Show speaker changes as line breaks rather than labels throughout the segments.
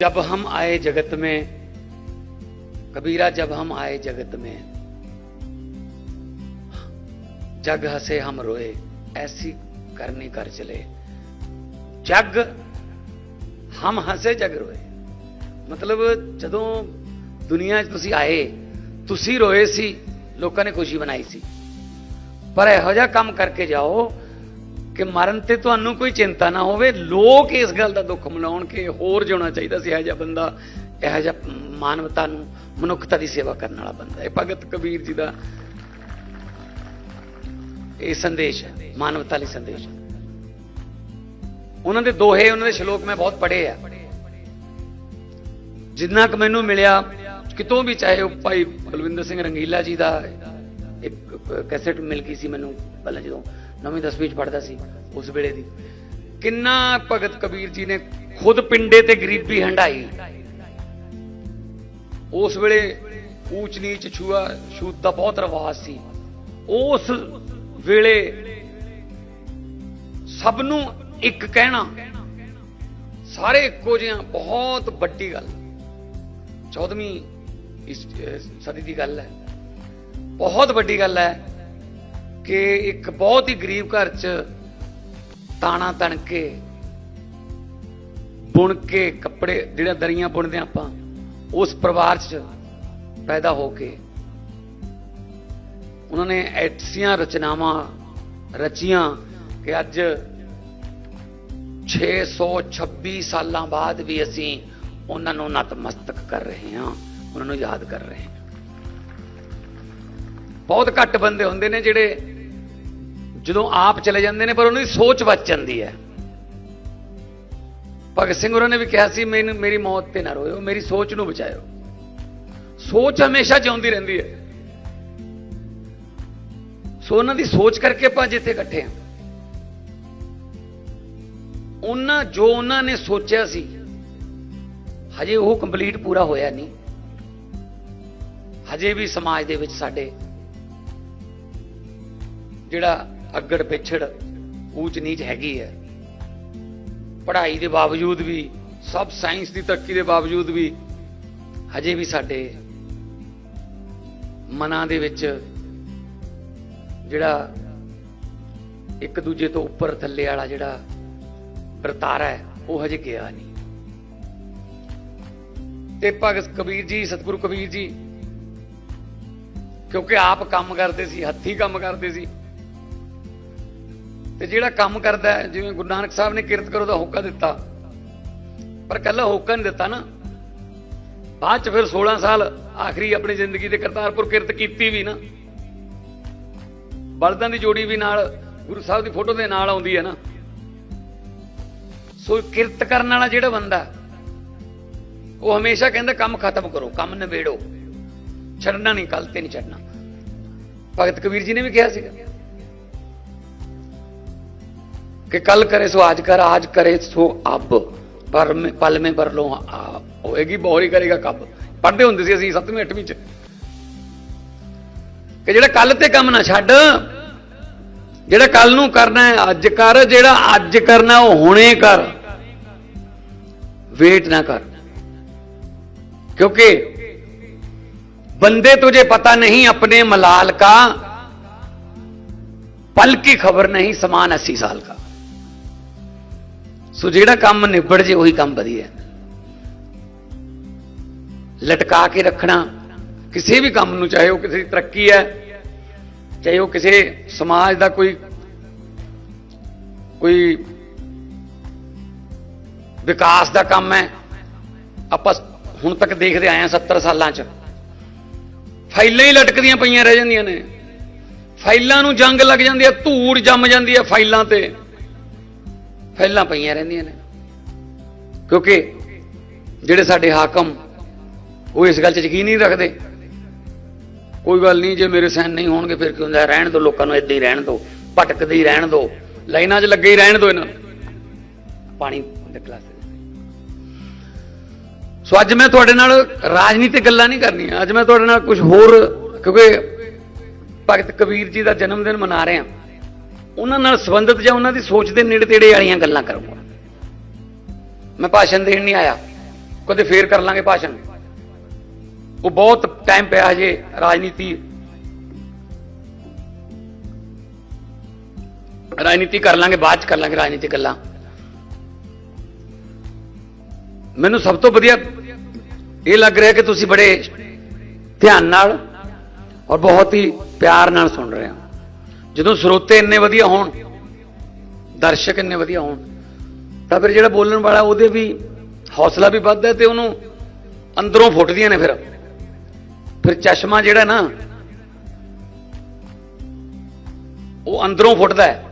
जब हम आए जगत में कबीरा जब हम आए जगत में जग हसे हम रोए ऐसी करनी कर चले ਜਗ ਹਮ ਹੱਸੇ ਜਗ ਰੋਏ ਮਤਲਬ ਜਦੋਂ ਦੁਨੀਆ 'ਚ ਤੁਸੀਂ ਆਏ ਤੁਸੀਂ ਰੋਏ ਸੀ ਲੋਕਾਂ ਨੇ ਖੁਸ਼ੀ ਮਨਾਈ ਸੀ ਪਰ ਇਹੋ ਜਿਹਾ ਕੰਮ ਕਰਕੇ ਜਾਓ ਕਿ ਮਰਨ ਤੇ ਤੁਹਾਨੂੰ ਕੋਈ ਚਿੰਤਾ ਨਾ ਹੋਵੇ, ਲੋਕ ਇਸ ਗੱਲ ਦਾ ਦੁੱਖ ਮਨਾਉਣ ਕਿ ਹੋਰ ਜਿਉਣਾ ਚਾਹੀਦਾ ਸੀ, ਇਹੋ ਜਿਹਾ ਬੰਦਾ, ਇਹੋ ਜਿਹਾ ਮਾਨਵਤਾ ਨੂੰ, ਮਨੁੱਖਤਾ ਦੀ ਸੇਵਾ ਕਰਨ ਵਾਲਾ ਬੰਦਾ। ਇਹ ਭਗਤ ਕਬੀਰ ਜੀ ਦਾ ਇਹ ਸੰਦੇਸ਼ ਹੈ, ਮਾਨਵਤਾ ਲਈ ਸੰਦੇਸ਼ ਉਹਨਾਂ ਦੇ ਦੋਹੇ, ਉਹਨਾਂ ਦੇ ਸ਼ਲੋਕ ਮੈਂ ਬਹੁਤ ਪੜ੍ਹੇ ਆ। ਜਿੰਨਾ ਕੁ ਮੈਨੂੰ ਮਿਲਿਆ, ਕਿਤੋਂ ਵੀ ਚਾਹੇ ਉਹ ਭਾਈ ਬਲਵਿੰਦਰ ਸਿੰਘ ਰੰਗੀਲਾ ਜੀ ਦਾ ਇੱਕ ਕੈਸੇਟ ਮਿਲ ਗਈ ਸੀ ਮੈਨੂੰ, ਪਹਿਲਾਂ ਜਦੋਂ ਨਵੀਂ ਦਸਵੀਂ ਚ ਪੜ੍ਹਦਾ ਸੀ ਉਸ ਵੇਲੇ ਦੀ। ਕਿੰਨਾ ਭਗਤ ਕਬੀਰ ਜੀ ਨੇ ਖੁਦ ਪਿੰਡੇ ਤੇ ਗਰੀਬੀ ਹੰਡਾਈ ਉਸ ਵੇਲੇ ਊਚ ਨੀਚ ਛੂਆ ਛੂਤ ਦਾ ਬਹੁਤ ਰਿਵਾਜ ਸੀ। ਉਸ ਵੇਲੇ ਸਭ ਨੂੰ ਇੱਕ ਕਹਿਣਾ, ਸਾਰੇ ਇੱਕੋ ਜਿਹੇ ਬਹੁਤ ਵੱਡੀ ਗੱਲ। 14ਵੀਂ ਇਸ ਸਦੀ ਦੀ ਗੱਲ ਹੈ। ਬਹੁਤ ਵੱਡੀ ਗੱਲ ਹੈ ਕਿ ਇੱਕ ਬਹੁਤ ਹੀ ਗਰੀਬ ਘਰ 'ਚ ਤਾਣਾ ਤਣ ਕੇ, ਬੁਣ ਕੇ ਕੱਪੜੇ ਜਿਹੜਾ ਦਰੀਆਂ ਬੁਣਦੇ ਹਾਂ ਆਪਾਂ, ਉਸ ਪਰਿਵਾਰ 'ਚ ਪੈਦਾ ਹੋ ਕੇ ਉਹਨਾਂ ਨੇ ਐਸੀਆਂ ਰਚਨਾਵਾਂ ਰਚੀਆਂ ਕਿ ਅੱਜ 626 ਸਾਲਾਂ ਬਾਅਦ ਵੀ ਅਸੀਂ ਉਹਨਾਂ ਨੂੰ ਨਤਮਸਤਕ ਕਰ ਰਹੇ ਹਾਂ ਉਹਨਾਂ ਨੂੰ ਯਾਦ ਕਰ ਰਹੇ ਹਾਂ ਬਹੁਤ ਘੱਟ ਬੰਦੇ ਹੁੰਦੇ ਨੇ ਜਿਹੜੇ ਜਦੋਂ ਆਪ ਚਲੇ ਜਾਂਦੇ ਨੇ, ਪਰ ਉਹਨਾਂ ਦੀ ਸੋਚ ਬਚ ਜਾਂਦੀ ਹੈ। ਭਗਤ ਸਿੰਘ ਉਹਨਾਂ ਨੇ ਵੀ ਕਿਹਾ ਸੀ, ਮੈਨੂੰ, ਮੇਰੀ ਮੌਤ ਤੇ ਨਾ ਰੋਇਓ, ਮੇਰੀ ਸੋਚ ਨੂੰ ਬਚਾਇਓ। ਸੋਚ ਹਮੇਸ਼ਾ ਜਿਉਂਦੀ ਰਹਿੰਦੀ ਹੈ। ਸੋ ਉਹਨਾਂ ਦੀ ਸੋਚ ਕਰਕੇ ਆਪਾਂ ਜਿੱਥੇ ਇਕੱਠੇ ਹਾਂ। ਉਹਨਾਂ, ਜੋ ਉਹਨਾਂ ਨੇ ਸੋਚਿਆ ਸੀ, ਹਜੇ ਉਹ ਕੰਪਲੀਟ ਪੂਰਾ ਹੋਇਆ ਨਹੀਂ। ਹਜੇ ਵੀ ਸਮਾਜ ਦੇ ਵਿੱਚ ਸਾਡੇ ਜਿਹੜਾ ਅੱਗੜ ਪਿਛੜ ਊਚ ਨੀਚ ਹੈਗੀ ਹੈ। ਪੜ੍ਹਾਈ ਦੇ ਬਾਵਜੂਦ ਵੀ, ਸਭ ਸਾਇੰਸ ਦੀ ਤਰੱਕੀ ਦੇ ਬਾਵਜੂਦ ਵੀ ਹਜੇ ਵੀ ਸਾਡੇ ਮਨਾਂ ਦੇ ਵਿੱਚ ਜਿਹੜਾ ਇੱਕ ਦੂਜੇ ਤੋਂ ਉੱਪਰ ਥੱਲੇ ਵਾਲਾ ਜਿਹੜਾ ਵਰਤਾਰਾ ਹੈ, ਉਹ ਹਜੇ ਗਿਆ ਨਹੀਂ। ਤੇ ਭਗਤ ਕਬੀਰ ਜੀ, ਸਤਿਗੁਰੂ ਕਬੀਰ ਜੀ, ਕਿਉਂਕਿ ਆਪ ਕੰਮ ਕਰਦੇ ਸੀ, ਹੱਥੀ ਕੰਮ ਕਰਦੇ ਸੀ ਤੇ ਜਿਹੜਾ ਕੰਮ ਕਰਦਾ ਹੈ, ਜਿਵੇਂ ਗੁਰੂ ਨਾਨਕ ਸਾਹਿਬ ਨੇ ਕਿਰਤ ਕਰੋ ਦਾ ਹੋਕਾ ਦਿੱਤਾ। ਪਰ ਕੱਲਾ ਹੋਕਾ ਨਹੀਂ ਦਿੱਤਾ ਨਾ। ਬਾਅਦ ਚ ਫਿਰ 16 ਸਾਲ ਆਖਰੀ ਆਪਣੀ ਜ਼ਿੰਦਗੀ ਦੇ ਕਰਤਾਰਪੁਰ ਕਿਰਤ ਕੀਤੀ ਵੀ ਨਾ। ਬਲਦਾਂ ਦੀ ਜੋੜੀ ਵੀ ਨਾਲ ਗੁਰੂ ਸਾਹਿਬ ਦੀ ਫੋਟੋ ਦੇ ਨਾਲ ਆਉਂਦੀ ਹੈ ਨਾ। ਸੋ ਕਿਰਤ ਕਰਨ ਵਾਲਾ ਜਿਹੜਾ ਬੰਦਾ ਉਹ ਹਮੇਸ਼ਾ ਕਹਿੰਦਾ ਕੰਮ ਖਤਮ ਕਰੋ ਕੰਮ ਨਿਬੇੜੋ। ਛੱਡਣਾ ਨਹੀਂ ਕੱਲ ਤੇ ਨਹੀਂ ਛੱਡਣਾ। ਭਗਤ ਕਬੀਰ ਜੀ ਨੇ ਵੀ ਕਿਹਾ ਸੀਗਾ। ਕਿ ਕੱਲ ਕਰੇ ਸੋ ਆਜ ਕਰ ਆਜ ਕਰੇ ਸੋ ਅਬ ਪਰ ਮੈਂ ਪਲ ਮੈਂ ਪਰ ਲੋ ਹੋਏਗੀ ਬੋਰੀ ਕਰੇਗਾ ਕਬ ਪੜ੍ਹਦੇ ਹੁੰਦੇ ਸੀ ਅਸੀਂ 7ਵੀਂ 8ਵੀਂ ਚ ਕਿ ਜਿਹੜਾ ਕੱਲ ਤੇ ਕੰਮ ਨਾ ਛੱਡ ਜਿਹੜਾ ਕੱਲ ਨੂੰ ਕਰਨਾ ਹੈ ਅੱਜ ਕਰ ਜਿਹੜਾ ਅੱਜ ਕਰਨਾ ਉਹ ਹੁਣੇ ਕਰ ਵੇਟ ਨਾ ਕਰ क्योंकि बंदे तुझे पता नहीं अपने मलाल का पल की खबर नहीं समान अस्सी साल का ਸੋ ਜਿਹੜਾ ਕੰਮ ਨਿਬੜ ਜੇ ਉਹੀ ਕੰਮ ਵਧੀਆ ਲਟਕਾ ਕੇ ਰੱਖਣਾ ਕਿਸੇ ਵੀ ਕੰਮ ਨੂੰ, ਚਾਹੇ ਉਹ ਕਿਸੇ ਦੀ ਤਰੱਕੀ ਹੈ, ਚਾਹੇ ਉਹ ਕਿਸੇ ਸਮਾਜ ਦਾ ਕੋਈ ਕੋਈ ਵਿਕਾਸ ਦਾ ਕੰਮ ਹੈ। ਆਪਾਂ ਹੁਣ ਤੱਕ ਦੇਖਦੇ ਆਏ ਆ 70 ਸਾਲਾਂ 'ਚ। ਫਾਈਲਾਂ ਹੀ ਲਟਕਦੀਆਂ ਪਈਆਂ ਰਹਿ ਜਾਂਦੀਆਂ ਨੇ। ਫਾਈਲਾਂ ਨੂੰ ਜੰਗ ਲੱਗ ਜਾਂਦੀ ਹੈ, ਧੂੜ ਜੰਮ ਜਾਂਦੀ ਹੈ ਫਾਈਲਾਂ ਤੇ। ਫੈਲਾਂ ਪਈਆਂ ਰਹਿੰਦੀਆਂ ਨੇ। ਕਿਉਂਕਿ ਜਿਹੜੇ ਸਾਡੇ ਹਾਕਮ, ਉਹ ਇਸ ਗੱਲ 'ਚ ਯਕੀਨ ਨਹੀਂ ਰੱਖਦੇ। ਕੋਈ ਗੱਲ ਨਹੀਂ, ਜੇ ਮੇਰੇ ਸਾਈਨ ਨਹੀਂ ਹੋਣਗੇ, ਫਿਰ ਕੀ ਹੁੰਦਾ ਰਹਿਣ ਦਿਓ ਲੋਕਾਂ ਨੂੰ ਇਦਾਂ ਹੀ ਰਹਿਣ ਦਿਓ ਭਟਕਦੇ ਹੀ ਰਹਿਣ ਦਿਓ ਲਾਈਨਾਂ 'ਚ ਲੱਗੇ ਹੀ ਰਹਿਣ ਦਿਓ ਇਹਨਾਂ ਪਾਣੀ ਦੇ ਗਲਾਸ ਸੋ ਅੱਜ ਮੈਂ ਤੁਹਾਡੇ ਨਾਲ ਰਾਜਨੀਤਿਕ ਗੱਲਾਂ ਨਹੀਂ ਕਰਨੀਆਂ। ਅੱਜ ਮੈਂ ਤੁਹਾਡੇ ਨਾਲ ਕੁਝ ਹੋਰ, ਕਿਉਂਕਿ ਭਗਤ ਕਬੀਰ ਜੀ ਦਾ ਜਨਮ ਦਿਨ ਮਨਾ ਰਹੇ ਹਾਂ। ਉਹਨਾਂ ਨਾਲ ਸੰਬੰਧਿਤ ਜਾਂ ਉਹਨਾਂ ਦੀ ਸੋਚ ਦੇ ਨੇੜੇ ਤੇੜੇ ਵਾਲੀਆਂ ਗੱਲਾਂ ਕਰੂੰਗਾ ਮੈਂ ਭਾਸ਼ਣ ਦੇਣ ਨਹੀਂ ਆਇਆ। ਕਦੇ ਫੇਰ ਕਰ ਲਾਂਗੇ ਭਾਸ਼ਣ। ਉਹ ਬਹੁਤ ਟਾਈਮ ਪਿਆ ਹਜੇ ਰਾਜਨੀਤੀ। ਰਾਜਨੀਤੀ ਕਰ ਲਾਂਗੇ, ਬਾਅਦ ਚ ਕਰ ਲਾਂਗੇ ਰਾਜਨੀਤੀ ਗੱਲਾਂ। ਮੈਨੂੰ ਸਭ ਤੋਂ ਵਧੀਆ ਇਹ ਲੱਗ ਰਿਹਾ ਕਿ ਤੁਸੀਂ ਬੜੇ ਧਿਆਨ ਨਾਲ ਔਰ ਬਹੁਤ ਹੀ ਪਿਆਰ ਨਾਲ ਸੁਣ ਰਹੇ ਹੋ। ਜਦੋਂ ਸਰੋਤੇ ਇੰਨੇ ਵਧੀਆ ਹੋਣ, ਦਰਸ਼ਕ ਇੰਨੇ ਵਧੀਆ ਹੋਣ, ਤਾਂ ਫਿਰ ਜਿਹੜਾ ਬੋਲਣ ਵਾਲਾ ਉਹਦੇ ਵੀ ਹੌਸਲਾ ਵੀ ਵੱਧਦਾ ਹੈ ਤੇ ਉਹਨੂੰ ਅੰਦਰੋਂ ਫੁੱਟਦੀਆਂ ਨੇ ਫਿਰ। ਫਿਰ ਚਸ਼ਮਾ ਜਿਹੜਾ ਨਾ, ਉਹ ਅੰਦਰੋਂ ਫੁੱਟਦਾ ਹੈ।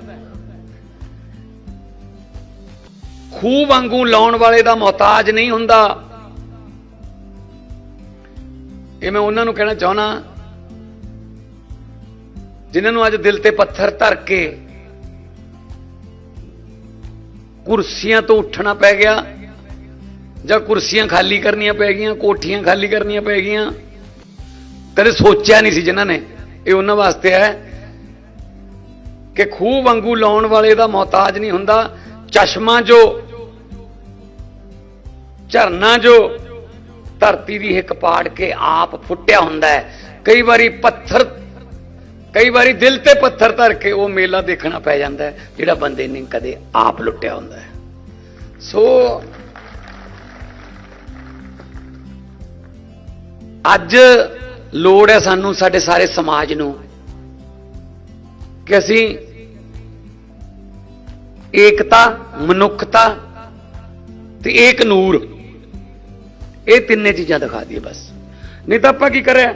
ਖੂਹ ਵਾਂਗੂ ਲਾਉਣ ਵਾਲੇ ਦਾ ਮੁਹਤਾਜ ਨਹੀਂ ਹੁੰਦਾ। ਇਹ ਮੈਂ ਉਹਨਾਂ ਨੂੰ ਕਹਿਣਾ ਚਾਹਣਾ ਜਿਨ੍ਹਾਂ ਨੂੰ ਅੱਜ ਦਿਲ ਤੇ ਪੱਥਰ ਧਰ ਕੇ ਕੁਰਸੀਆਂ ਤੋਂ ਉੱਠਣਾ ਪੈ ਗਿਆ, ਜਾਂ ਕੁਰਸੀਆਂ ਖਾਲੀ ਕਰਨੀਆਂ ਪੈ ਗਈਆਂ, ਕੋਠੀਆਂ ਖਾਲੀ ਕਰਨੀਆਂ ਪੈ ਗਈਆਂ, ਕਦੇ ਸੋਚਿਆ ਨਹੀਂ ਸੀ ਜਿਨ੍ਹਾਂ ਨੇ। ਇਹ ਉਹਨਾਂ ਵਾਸਤੇ ਹੈ ਕਿ ਖੂਹ ਵਾਂਗੂ ਲਾਉਣ ਵਾਲੇ ਦਾ ਮੁਹਤਾਜ ਨਹੀਂ ਹੁੰਦਾ। ਚਸ਼ਮਾ ਜੋ, ਝਰਨਾ ਜੋ ਧਰਤੀ ਦੀ ਹਿੱਕ ਪਾੜ ਕੇ ਆਪ ਫੁੱਟਿਆ ਹੁੰਦਾ ਹੈ। ਕਈ ਵਾਰੀ ਪੱਥਰ ਕਈ ਵਾਰੀ ਦਿਲ ਤੇ ਪੱਥਰ ਧਰ ਕੇ ਉਹ ਮੇਲਾ ਦੇਖਣਾ ਪੈ ਜਾਂਦਾ ਜਿਹੜਾ ਬੰਦੇ ਨੇ ਕਦੇ ਆਪ ਲੁੱਟਿਆ ਹੁੰਦਾ ਹੈ। ਸੋ, ਅੱਜ ਲੋੜ ਹੈ ਸਾਨੂੰ ਸਾਡੇ ਸਾਰੇ ਸਮਾਜ ਨੂੰ ਕਿ ਅਸੀਂ ਏਕਤਾ, ਮਨੁੱਖਤਾ ਤੇ ਏਕ ਨੂਰ, ਇਹ ਤਿੰਨੇ ਚੀਜ਼ਾਂ ਦਿਖਾ ਦਈਏ ਬਸ। ਨਹੀਂ ਤਾਂ ਆਪਾਂ ਕੀ ਕਰਿਆ?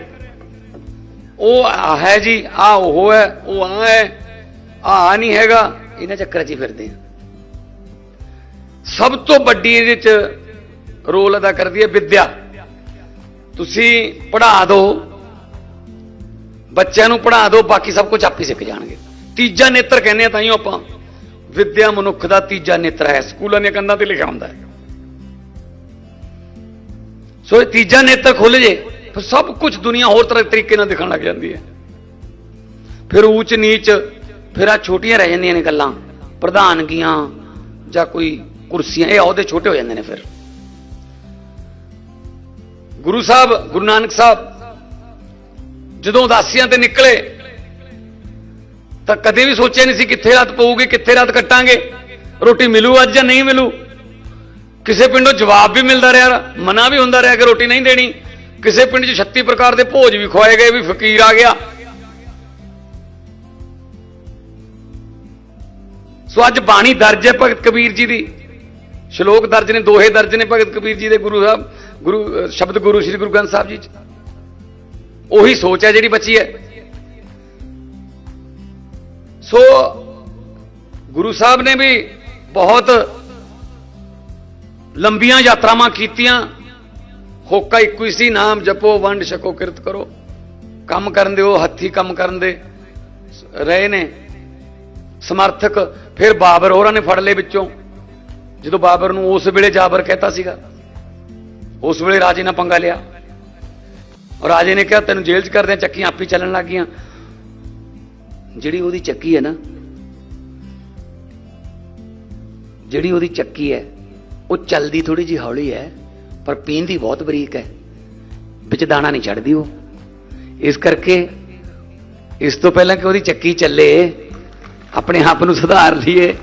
ਉਹ ਆ ਹੈ ਜੀ, ਆ ਉਹ ਹੈ, ਉਹ ਆ ਹੈ, ਆ ਨਹੀਂ ਹੈਗਾ। ਇਹਨਾਂ ਚੱਕਰਾਂ 'ਚ ਹੀ ਫਿਰਦੇ ਆ। ਸਭ ਤੋਂ ਵੱਡੀ ਇਹਦੇ 'ਚ ਰੋਲ ਅਦਾ ਕਰਦੀ ਹੈ ਵਿਦਿਆ। ਤੁਸੀਂ ਪੜ੍ਹਾ ਦਿਓ ਬੱਚਿਆਂ ਨੂੰ ਪੜ੍ਹਾ ਦਿਓ ਬਾਕੀ ਸਭ ਕੁਝ ਹੀ ਸਿੱਖ ਜਾਣਗੇ। ਤੀਜਾ ਨੇਤਰ ਕਹਿੰਦੇ ਆ ਤਾਂ ਹੀ ਆਪਾਂ। ਵਿਦਿਆ ਮਨੁੱਖ ਦਾ ਤੀਜਾ ਨੇਤਰ ਹੈ। ਸਕੂਲਾਂ ਦੀਆਂ ਕੰਧਾਂ ਤੇ ਲਿਖਿਆ ਹੁੰਦਾ ਹੈ। ਸੋ ਇਹ ਤੀਜਾ ਨੇਤਰ ਖੁੱਲ ਜੇ। ਫਿਰ ਸਭ ਕੁਝ ਦੁਨੀਆ ਹੋਰ ਤਰ੍ਹਾਂ ਤਰੀਕੇ ਨਾਲ ਦਿਖਣ ਲੱਗ ਜਾਂਦੀ ਹੈ। ਫਿਰ ਊਚ ਨੀਚ, ਫਿਰ ਆ ਛੋਟੀਆਂ ਰਹਿ ਜਾਂਦੀਆਂ ਨੇ ਗੱਲਾਂ, ਪ੍ਰਧਾਨਗੀਆਂ ਜਾਂ ਕੋਈ ਕੁਰਸੀਆਂ, ਇਹ ਅਹੁਦੇ ਛੋਟੇ ਹੋ ਜਾਂਦੇ ਨੇ ਫਿਰ। ਗੁਰੂ ਸਾਹਿਬ, ਗੁਰੂ ਨਾਨਕ ਸਾਹਿਬ ਜਦੋਂ ਉਦਾਸੀਆਂ ਤੇ ਨਿਕਲੇ, ਤਾਂ ਕਦੇ ਵੀ ਸੋਚਿਆ ਨਹੀਂ ਸੀ ਕਿੱਥੇ ਰਾਤ ਪਊਗੀ, ਕਿੱਥੇ ਰਾਤ ਕੱਟਾਂਗੇ, ਰੋਟੀ ਮਿਲੂ ਅੱਜ ਜਾਂ ਨਹੀਂ ਮਿਲੂ। ਕਿਸੇ ਪਿੰਡੋਂ ਜਵਾਬ ਵੀ ਮਿਲਦਾ ਰਿਹਾ, ਮਨਾ ਵੀ ਹੁੰਦਾ ਰਿਹਾ ਕਿ ਰੋਟੀ ਨਹੀਂ ਦੇਣੀ। ਕਿਸੇ ਪਿੰਡ 'ਚ 36 ਪ੍ਰਕਾਰ ਦੇ ਭੋਜ ਵੀ ਖਵਾਏ ਗਏ, ਵੀ ਫਕੀਰ ਆ ਗਿਆ। ਸੋ ਅੱਜ ਬਾਣੀ ਦਰਜ ਹੈ ਭਗਤ ਕਬੀਰ ਜੀ ਦੀ। ਸ਼ਲੋਕ ਦਰਜ ਨੇ, ਦੋਹੇ ਦਰਜ ਨੇ ਭਗਤ ਕਬੀਰ ਜੀ ਦੇ ਗੁਰੂ ਸਾਹਿਬ, ਗੁਰੂ, ਸ਼ਬਦ ਗੁਰੂ ਸ੍ਰੀ ਗੁਰੂ ਗ੍ਰੰਥ ਸਾਹਿਬ ਜੀ ਚ। ਉਹੀ ਸੋਚ ਹੈ ਜਿਹੜੀ ਬਚੀ ਹੈ। ਸੋ ਗੁਰੂ ਸਾਹਿਬ ਨੇ ਵੀ ਬਹੁਤ ਲੰਬੀਆਂ ਯਾਤਰਾਵਾਂ ਕੀਤੀਆਂ। ਹੋਕਾ ਇੱਕੋ ਹੀ ਸੀ, ਨਾਮ ਜਪੋ, ਵੰਡ ਛਕੋ, ਕਿਰਤ ਕਰੋ। ਕੰਮ ਕਰਨ ਦੇ ਉਹ ਹੱਥੀ ਕੰਮ ਕਰਨ ਦੇ। ਰਹੇ ਨੇ। ਸਮਰਥਕ, ਫਿਰ ਬਾਬਰ, ਹੋਰਾਂ ਨੇ ਫੜ ਲਏ ਵਿੱਚੋਂ। ਜਦੋਂ ਬਾਬਰ ਨੂੰ ਉਸ ਵੇਲੇ ਜਾਬਰ ਕਹਿਤਾ ਸੀਗਾ, ਉਸ ਵੇਲੇ ਰਾਜੇ ਨਾਲ ਪੰਗਾ ਲਿਆ। ਔਰ ਰਾਜੇ ਨੇ ਕਿਹਾ, ਤੈਨੂੰ ਜੇਲ੍ਹ 'ਚ ਕਰਦੇ ਆ ਚੱਕੀਆਂ ਆਪੀ ਚੱਲਣ ਲੱਗ ਗਈਆਂ ਜਿਹੜੀ ਉਹਦੀ ਚੱਕੀ ਹੈ ਨਾ, ਜਿਹੜੀ ਉਹਦੀ ਚੱਕੀ ਹੈ, ਉਹ ਚੱਲਦੀ ਥੋੜੀ ਜਿਹੀ ਹੌਲੀ ਹੈ। ਪਰ ਪੀਣ ਦੀ ਬਹੁਤ ਬਰੀਕ ਹੈ। ਵਿੱਚ ਦਾਣਾ ਨਹੀਂ ਚੜਦੀ ਉਹ। ਇਸ ਕਰਕੇ ਇਸ ਤੋਂ ਪਹਿਲਾਂ ਕਿ ਉਹਦੀ ਚੱਕੀ ਚੱਲੇ, ਆਪਣੇ ਆਪ ਨੂੰ ਸੁਧਾਰ ਲਈਏ।